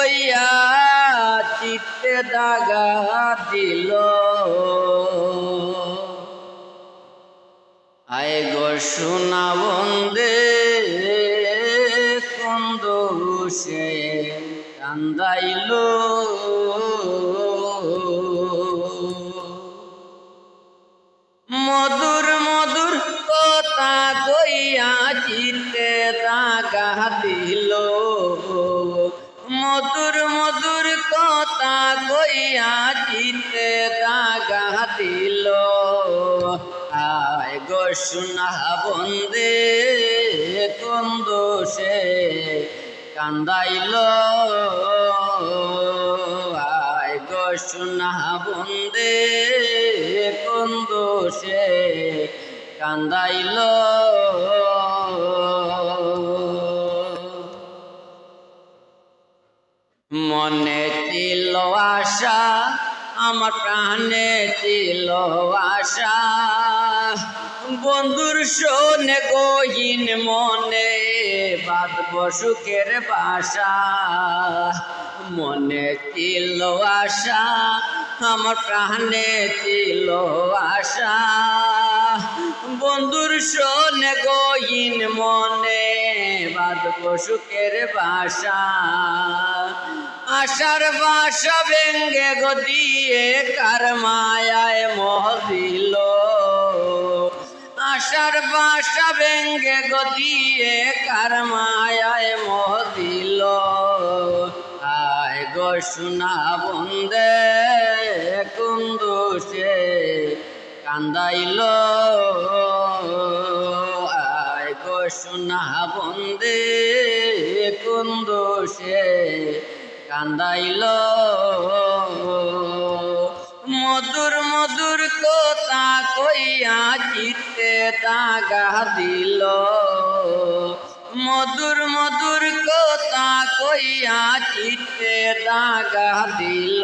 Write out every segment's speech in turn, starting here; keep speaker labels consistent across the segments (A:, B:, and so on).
A: কইয়া চিত্তে দাগা দিল। আয় গো সোনা বন্দে কন্দুষে কান্দাইল। দিল। আয় গো সোনা বন্দে কন্দোষে কান্দাইল? আয় গো সোনা বন্দে কন্দোষে কান্দাইল? মনে ছিল আশা আমার প্রাণে ছিল আশা। বন্ধুর শোনে গহীন মনে, বাঁধব সুখের বাসা। মনে ছিল আশা, আমার প্রাণে ছিল আশা। বন্ধুর শোনে গহীন মনে, বাঁধব সুখের বাসা। আশার বাসা ভেঙ্গে গো দিয়ে কার মায়ায় মহ দিল। আশার বাসা ভেঙ্গে গো দিয়ে কার মায়ায় মহ দিল। আয় গো সোনা বন্দে কুন্দুষে কান্দাইল? আয় গো সোনা বন্দে কুন্দুষে কান্দাইল। মধুর মধুর কথা কইয়া চিত্তে দাগা দিল। মধুর মধুর কথা কইয়া চিত্তে দাগা দিল।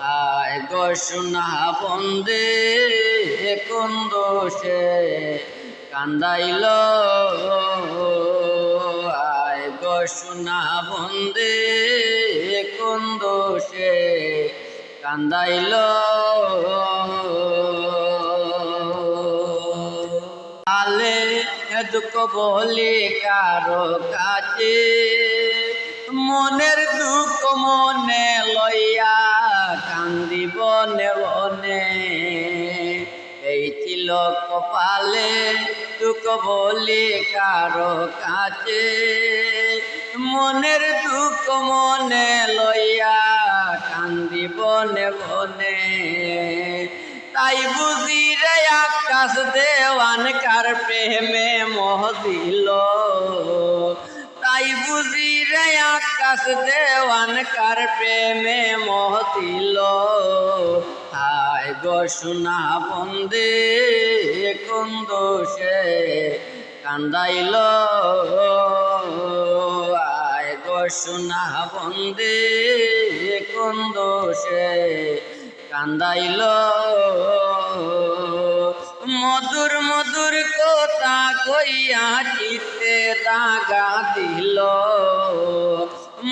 A: আয় গো সোনা বন্দে কুন্দোষে কান্দাইল? আয় গো সোনা বন্দে কোন দোষে কান্দাইল। আলে দুঃখ বলি কারও কাছে, মনের দুঃখ মনে লইয়া কান্দিব ছিল কপালে দুঃখ বলি কারও কাছে। মনের দুঃখ মনে লইয়া কান্দি বনে বনে। তাই বুঝি রে আকাশ দেওয়ান কার প্রেমে মোহ দিল। তাই বুঝি আকাশ দেওয়ান কার প্রেমে মোহ দিল হায় গো সোনা বন্দে কুন্দোষে কান্দাইল? আয় গো সোনা বন্দে কুন্দোষে কান্দাইল? মধুর মধুর কথা কইয়া চিত্তে দাগা দিল।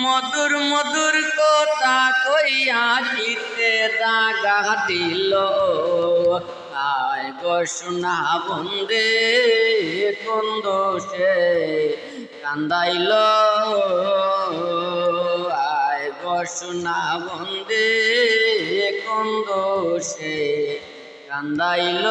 A: মধুর মধুর কথা কইয়া চিত্তে দাগা দিল। আয় গো সোনা বন্দে কুন্দোষে কান্দাইল। আয় গো সোনা বন্দে কুন্দোষে কান্দাইল।